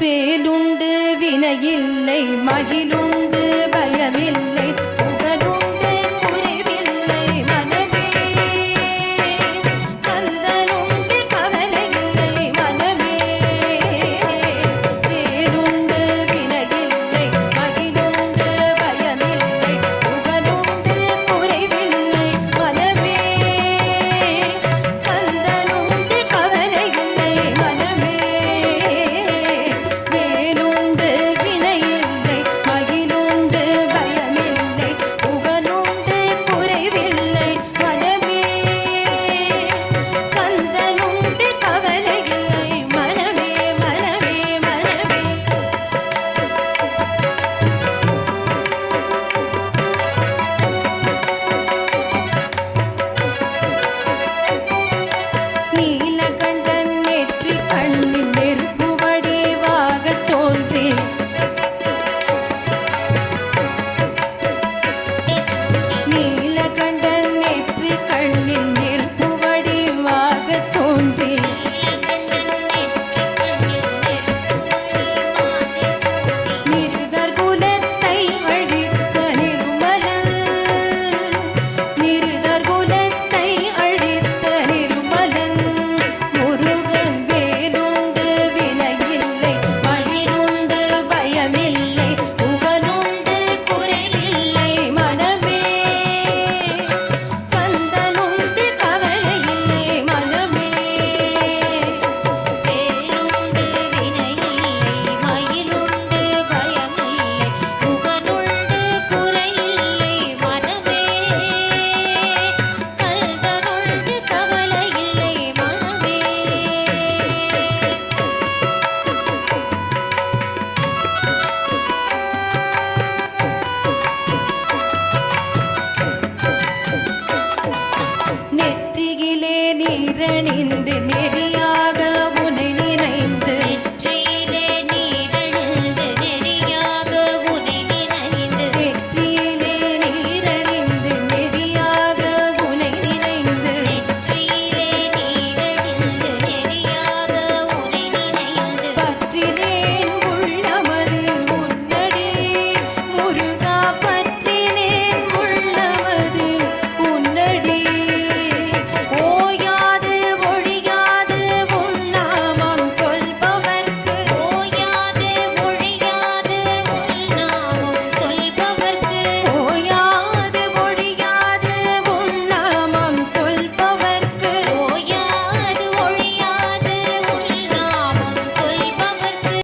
வேலுண்டு வினையில்லை மகிழுண்டு பயமில்லை. അരികിലെ നീരണിന്റെ നെരിയാക